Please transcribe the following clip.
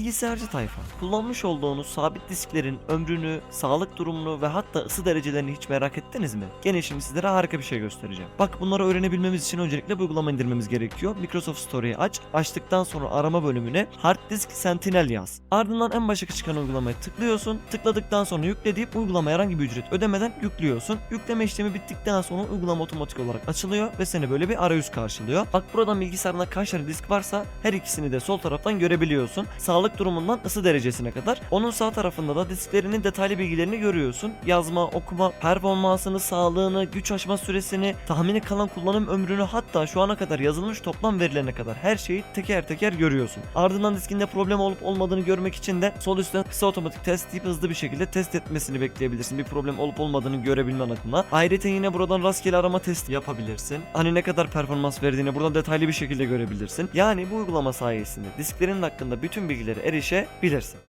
Bilgisayarcı tayfa. Kullanmış olduğunuz sabit disklerin ömrünü, sağlık durumunu ve hatta ısı derecelerini hiç merak ettiniz mi? Gene şimdi sizlere harika bir şey göstereceğim. Bak bunları öğrenebilmemiz için öncelikle bir uygulama indirmemiz gerekiyor. Microsoft Store'yi aç. Açtıktan sonra arama bölümüne Hard Disk Sentinel yaz. Ardından en başa çıkan uygulamaya tıklıyorsun. Tıkladıktan sonra yükle deyip uygulamaya herhangi bir ücret ödemeden yüklüyorsun. Yükleme işlemi bittikten sonra uygulama otomatik olarak açılıyor ve seni böyle bir arayüz karşılıyor. Bak buradan bilgisayarında kaç tane disk varsa her ikisini de sol taraftan görebiliyorsun. Sağlık durumundan ısı derecesine kadar. Onun sağ tarafında da disklerinin detaylı bilgilerini görüyorsun. Yazma, okuma, performansını, sağlığını, güç aşma süresini, tahmini kalan kullanım ömrünü hatta şu ana kadar yazılmış toplam verilerine kadar her şeyi teker teker görüyorsun. Ardından diskinde problem olup olmadığını görmek için de sol üstten kısa otomatik test deyip hızlı bir şekilde test etmesini bekleyebilirsin. Bir problem olup olmadığını görebilmen adına. Ayrıca yine buradan rastgele arama testi yapabilirsin. Hani ne kadar performans verdiğini buradan detaylı bir şekilde görebilirsin. Yani bu uygulama sayesinde disklerin hakkında bütün bilgilere erişebilirsin.